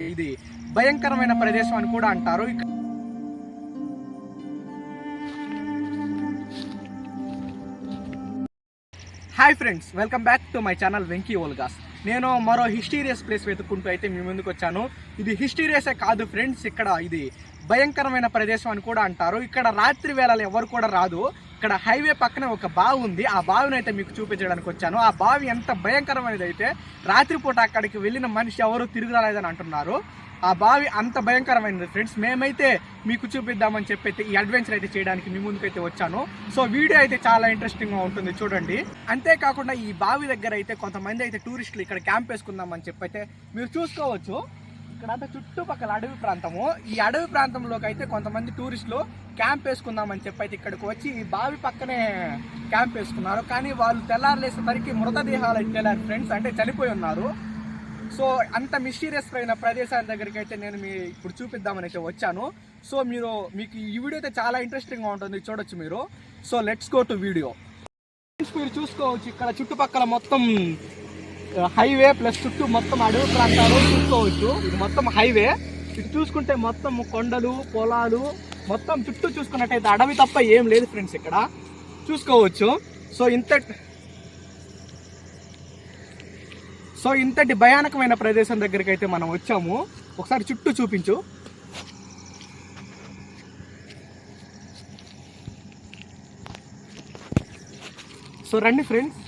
ఇది భయంకరమైన ప్రదేశం అని కూడా అంటారు. Hi friends welcome back to my channel Venky vlogs నేను మరో హిస్టీరియస్ ప్లేస్ వెతుక్కుంటూ అయితే మీ ముందుకు వచ్చాను. ఇది హిస్టీరియసే కాదు ఫ్రెండ్స్ ఇక్కడ ఇది భయంకరమైన ప్రదేశం అని కూడా అంటారు. ఇక్కడ రాత్రి వేళలు ఎవరు కూడా రాదు. ఇక్కడ హైవే పక్కన ఒక బావి ఉంది. ఆ బావిని అయితే మీకు చూపించడానికి వచ్చాను. ఆ బావి ఎంత భయంకరమైనది అయితే రాత్రిపూట అక్కడికి వెళ్ళిన మనిషి ఎవరు తిరిగి రాలేదని అంటున్నారు. ఆ బావి అంత భయంకరమైనది. ఫ్రెండ్స్ మేమైతే మీకు చూపిద్దామని చెప్పి ఈ అడ్వెంచర్ అయితే చేయడానికి మీ ముందుకైతే వచ్చాను. సో వీడియో అయితే చాలా ఇంట్రెస్టింగ్గా ఉంటుంది. చూడండి. అంతేకాకుండా ఈ బావి దగ్గర అయితే కొంతమంది అయితే టూరిస్టులు ఇక్కడ క్యాంప్ వేసుకుందామని చెప్పి అయితే మీరు చూసుకోవచ్చు. ఇక్కడంతా చుట్టుపక్కల అడవి ప్రాంతము. ఈ అడవి ప్రాంతంలోకి అయితే కొంతమంది టూరిస్టులు క్యాంప్ వేసుకుందామని చెప్పి అయితే ఇక్కడికి వచ్చి ఈ బావి పక్కనే క్యాంప్ వేసుకున్నారు. కానీ వాళ్ళు తెల్లారులేసేసరికి మృతదేహాలు అయితే ఫ్రెండ్స్. అంటే చనిపోయి ఉన్నారు. సో అంత మిస్టీరియస్ అయిన ప్రదేశాల దగ్గరికి అయితే నేను మీ ఇప్పుడు చూపిద్దామని అయితే వచ్చాను. సో మీరు మీకు ఈ వీడియో అయితే చాలా ఇంట్రెస్టింగ్గా ఉంటుంది. చూడొచ్చు మీరు. So let's go to video. మీరు చూసుకోవచ్చు ఇక్కడ చుట్టుపక్కల మొత్తం హైవే ప్లస్ చుట్టూ మొత్తం అడవి ప్రాంతాలు చూసుకోవచ్చు. ఇది మొత్తం హైవే. ఇటు చూసుకుంటే మొత్తం కొండలు పొలాలు మొత్తం చుట్టూ చూసుకున్నట్టయితే అడవి తప్ప ఏం లేదు ఫ్రెండ్స్ ఇక్కడ. చూసుకోవచ్చు. సో ఇంత సో ఇంతటి భయానకమైన ప్రదేశం దగ్గరికి అయితే మనం వచ్చాము. ఒకసారి చుట్టూ చూపించు. సో రండి ఫ్రెండ్స్.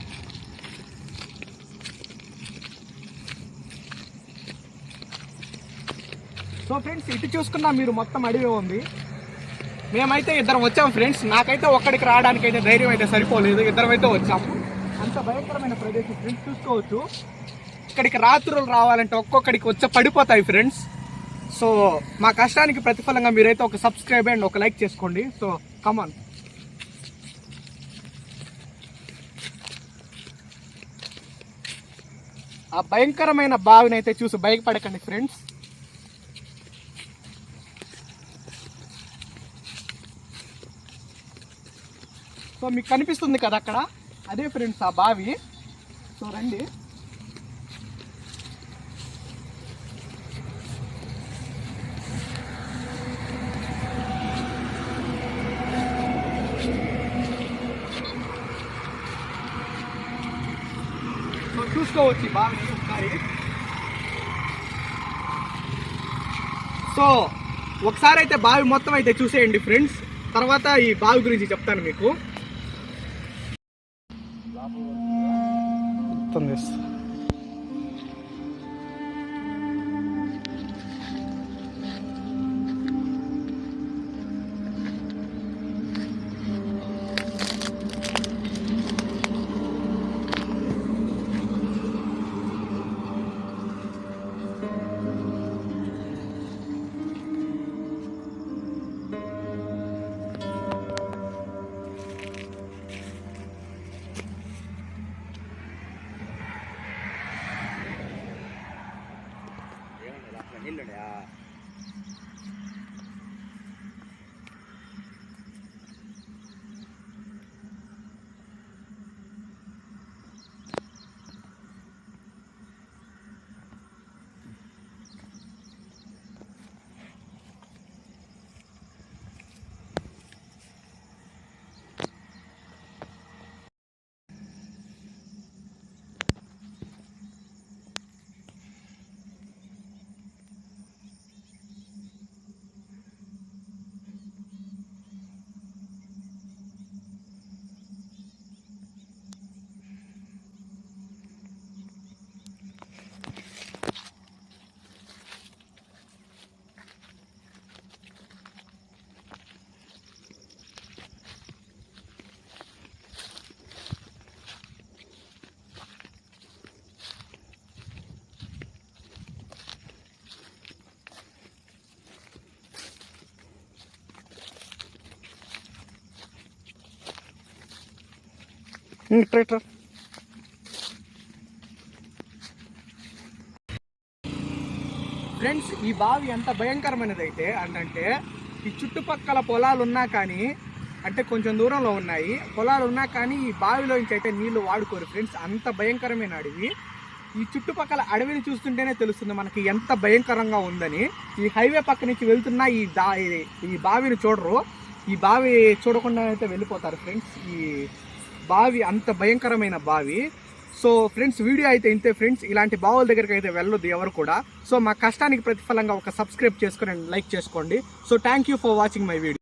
సో ఫ్రెండ్స్ ఇటు చూసుకున్నా మీరు మొత్తం అడవి ఉంది. మేమైతే ఇద్దరం వచ్చాము ఫ్రెండ్స్. నాకైతే ఒక్కడికి రావడానికి అయితే ధైర్యం అయితే సరిపోలేదు. ఇద్దరం అయితే వచ్చాము అంత భయంకరమైన ప్రదేశం ఫ్రెండ్స్ చూసుకోవచ్చు. ఇక్కడికి రాత్రులు రావాలంటే ఒక్కొక్కడికి వచ్చే పడిపోతాయి ఫ్రెండ్స్. సో మా కష్టానికి ప్రతిఫలంగా మీరైతే ఒక సబ్స్క్రైబ్ అండ్ ఒక లైక్ చేసుకోండి. సో కమాన్ ఆ భయంకరమైన బావిని అయితే చూసి భయపడకండి ఫ్రెండ్స్. సో మీకు కనిపిస్తుంది కదా అక్కడ? అదే ఫ్రెండ్స్ ఆ బావి. సో రండి. సో చూసుకోవచ్చు ఈ బావిని ఒకసారి. సో ఒకసారి అయితే బావి మొత్తం అయితే చూసేయండి ఫ్రెండ్స్. తర్వాత ఈ బావి గురించి చెప్తాను మీకు. మొత్తం చేస్తా நில்லுடையா ట్రాక్టర్ ఫ్రెండ్స్ ఈ బావి ఎంత భయంకరమైనది అయితే అంటే ఈ చుట్టుపక్కల పొలాలు ఉన్నా కానీ అంటే కొంచెం దూరంలో ఉన్నాయి. పొలాలు ఉన్నా కానీ ఈ బావిలోంచి అయితే నీళ్ళు వాడుకోరు ఫ్రెండ్స్. అంత భయంకరమైన అడవి. ఈ చుట్టుపక్కల అడవిని చూస్తుంటేనే తెలుస్తుంది మనకి ఎంత భయంకరంగా ఉందని. ఈ హైవే పక్క నుంచి వెళ్తున్న ఈ దా ఈ- ఈ బావిని చూడరు. ఈ బావి చూడకుండా అయితే వెళ్ళిపోతారు ఫ్రెండ్స్. ఈ బావి అంత భయంకరమైన బావి. సో ఫ్రెండ్స్ వీడియో అయితే ఇంతే ఫ్రెండ్స్. ఇలాంటి బావుల దగ్గరికి అయితే వెళ్ళొద్దు ఎవరు కూడా. సో మా కష్టానికి ప్రతిఫలంగా ఒక సబ్స్క్రైబ్ చేసుకొని లైక్ చేసుకోండి. So thank you for watching my video